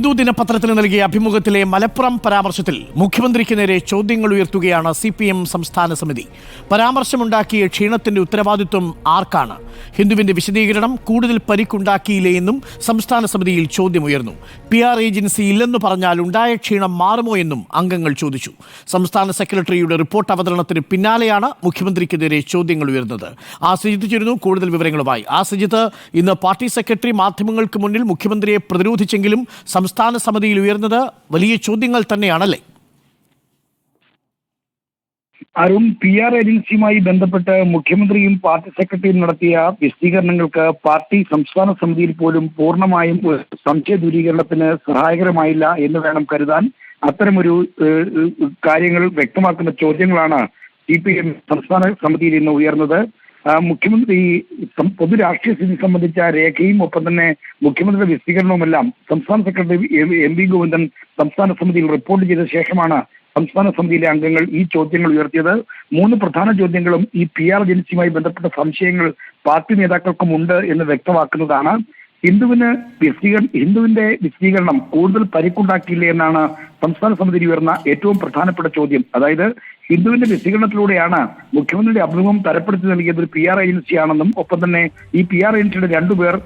ഹിന്ദു ദിനപത്രത്തിന് നൽകിയ അഭിമുഖത്തിലെ മലപ്പുറം പരാമർശത്തിൽ മുഖ്യമന്ത്രിക്ക് നേരെ ചോദ്യങ്ങൾ ഉയർത്തുകയാണ് സി പി എം സംസ്ഥാന സമിതി. പരാമർശമുണ്ടാക്കിയ ക്ഷീണത്തിന്റെ ഉത്തരവാദിത്വം ആർക്കാണ്? ഹിന്ദുവിന്റെ വിശദീകരണം കൂടുതൽ പരിക്കുണ്ടാക്കിയില്ലേ എന്നും സംസ്ഥാന സമിതിയിൽ ചോദ്യമുയർന്നു. പി ആർ ഏജൻസി ഇല്ലെന്ന് പറഞ്ഞാൽ ഉണ്ടായ ക്ഷീണം മാറുമോ എന്നും അംഗങ്ങൾ ചോദിച്ചു. സംസ്ഥാന സെക്രട്ടറിയുടെ റിപ്പോർട്ട് അവതരണത്തിന് പിന്നാലെയാണ് മുഖ്യമന്ത്രിക്ക് നേരെ ചോദ്യങ്ങൾ ഉയർന്നത്. ആ സജിത്ത് കൂടുതൽ വിവരങ്ങളുമായി. ആ സജിത്ത് ഇന്ന് പാർട്ടി സെക്രട്ടറി മാധ്യമങ്ങൾക്ക് മുന്നിൽ മുഖ്യമന്ത്രിയെ പ്രതിരോധിച്ചെങ്കിലും സമിതിയിൽ ഉയർന്നത് വലിയ ചോദ്യങ്ങൾ തന്നെയാണല്ലേ? അരുൺ പി ആർ ഏജൻസിയുമായി ബന്ധപ്പെട്ട് മുഖ്യമന്ത്രിയും പാർട്ടി സെക്രട്ടറിയും നടത്തിയ വിശദീകരണങ്ങൾക്ക് പാർട്ടി സംസ്ഥാന സമിതിയിൽ പോലും പൂർണമായും സംശയ ദൂരീകരണത്തിന് സഹായകരമായില്ല എന്ന് വേണം കരുതാൻ അത്തരമൊരു കാര്യങ്ങൾ വ്യക്തമാക്കുന്ന ചോദ്യങ്ങളാണ് സി പി എം സംസ്ഥാന സമിതിയിൽ ഇന്ന് ഉയർന്നത്. മുഖ്യമന്ത്രി പൊതു രാഷ്ട്രീയ സ്ഥിതി സംബന്ധിച്ച രേഖയും ഒപ്പം തന്നെ മുഖ്യമന്ത്രിയുടെ വിശദീകരണവുമെല്ലാം സംസ്ഥാന സെക്രട്ടറി എം വി ഗോവിന്ദൻ സംസ്ഥാന സമിതിയിൽ റിപ്പോർട്ട് ചെയ്ത ശേഷമാണ് സംസ്ഥാന സമിതിയിലെ അംഗങ്ങൾ ഈ ചോദ്യങ്ങൾ ഉയർത്തിയത്. മൂന്ന് പ്രധാന ചോദ്യങ്ങളും ഈ പി ആർ ഏജൻസിയുമായി ബന്ധപ്പെട്ട സംശയങ്ങൾ പാർട്ടി നേതാക്കൾക്കും ഉണ്ട് എന്ന് വ്യക്തമാക്കുന്നതാണ്. ഹിന്ദുവിന് വിശദീകരണം ഹിന്ദുവിന്റെ വിശദീകരണം കൂടുതൽ പരിക്കുണ്ടാക്കിയില്ലേ എന്നാണ് സംസ്ഥാന സമിതിയിൽ ഉയർന്ന ഏറ്റവും പ്രധാനപ്പെട്ട ചോദ്യം. അതായത് ഹിന്ദുവിന്റെ വിശീകരണത്തിലൂടെയാണ് മുഖ്യമന്ത്രിയുടെ അഭിമുഖം തരപ്പെടുത്തി നൽകിയത് ഒരു പി ആർ ഏജൻസിയാണെന്നും ഒപ്പം തന്നെ ഈ പി ആർ ഏജൻസിയുടെ രണ്ടുപേർ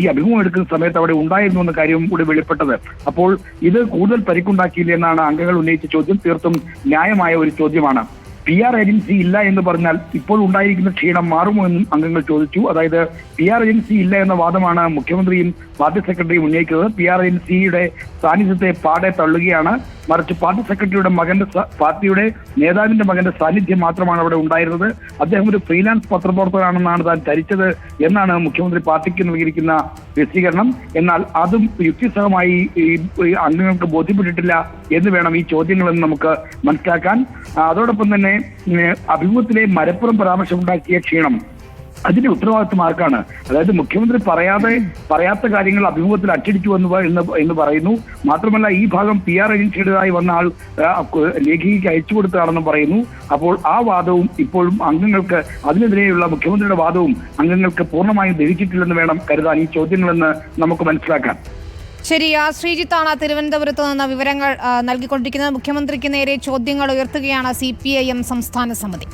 ഈ അഭിമുഖം എടുക്കുന്ന സമയത്ത് അവിടെ ഉണ്ടായിരുന്നു എന്ന കാര്യവും കൂടി വെളിപ്പെട്ടത്. അപ്പോൾ ഇത് കൂടുതൽ പരിക്കുണ്ടാക്കിയില്ല എന്നാണ് അംഗങ്ങൾ ഉന്നയിച്ച ചോദ്യം. തീർത്തും ന്യായമായ ഒരു ചോദ്യമാണ്. പി ആർ ഏജൻസി ഇല്ല എന്ന് പറഞ്ഞാൽ ഇപ്പോൾ ഉണ്ടായിരിക്കുന്ന ക്ഷീണം മാറുമോ എന്നും അംഗങ്ങൾ ചോദിച്ചു. അതായത് പി ആർ ഏജൻസി ഇല്ല എന്ന വാദമാണ് മുഖ്യമന്ത്രിയും പാർട്ടി സെക്രട്ടറിയും ഉന്നയിക്കുന്നത്. പി ആർ ഏജൻസിയുടെ സാന്നിധ്യത്തെ പാടെ തള്ളുകയാണ്. മറിച്ച് പാർട്ടി സെക്രട്ടറിയുടെ മകന്റെ പാർട്ടിയുടെ നേതാവിന്റെ മകന്റെ സാന്നിധ്യം മാത്രമാണ് അവിടെ ഉണ്ടായിരുന്നത്. അദ്ദേഹം ഒരു ഫ്രീലാൻസ് പത്രപ്രവർത്തകനാണെന്നാണ് താൻ ധരിച്ചത് എന്നാണ് മുഖ്യമന്ത്രി പാർട്ടിക്ക് നൽകിയിരിക്കുന്ന വിശദീകരണം. എന്നാൽ അതും യുക്തിസഹമായി ഈ അംഗങ്ങൾക്ക് ബോധ്യപ്പെട്ടിട്ടില്ല എന്ന് വേണം ഈ ചോദ്യങ്ങളെന്ന് നമുക്ക് മനസ്സിലാക്കാൻ. അതോടൊപ്പം തന്നെ അഭിമുഖത്തിലെ മലപ്പുറം പരാമർശമുണ്ടാക്കിയ ക്ഷീണം അതിന്റെ ഉത്തരവാദിത്വം ആർക്കാണ് അതായത് മുഖ്യമന്ത്രി പറയാതെ പറയാത്ത കാര്യങ്ങൾ അഭിമുഖത്തിൽ അച്ചടിച്ചു എന്ന് എന്ന് പറയുന്നു. മാത്രമല്ല ഈ ഭാഗം പി ആർ ഏജൻസിയുടേതായി വന്ന ആൾ ലേഖികയ്ക്ക് അയച്ചു കൊടുത്തതാണെന്ന് പറയുന്നു. അപ്പോൾ ആ വാദവും ഇപ്പോഴും അംഗങ്ങൾക്ക് അതിനെതിരെയുള്ള മുഖ്യമന്ത്രിയുടെ വാദവും അംഗങ്ങൾക്ക് പൂർണമായും ദഹിച്ചിട്ടില്ലെന്ന് വേണം കരുതാൻ ഈ ചോദ്യങ്ങളെന്ന് നമുക്ക് മനസ്സിലാക്കാം. ശരി ആ ശ്രീജിത്താണ് തിരുവനന്തപുരത്ത് നിന്ന് വിവരങ്ങൾ നൽകിക്കൊണ്ടിരിക്കുന്നത്. മുഖ്യമന്ത്രിക്ക് നേരെ ചോദ്യങ്ങൾ ഉയർത്തുകയാണ് സി സംസ്ഥാന സമിതി.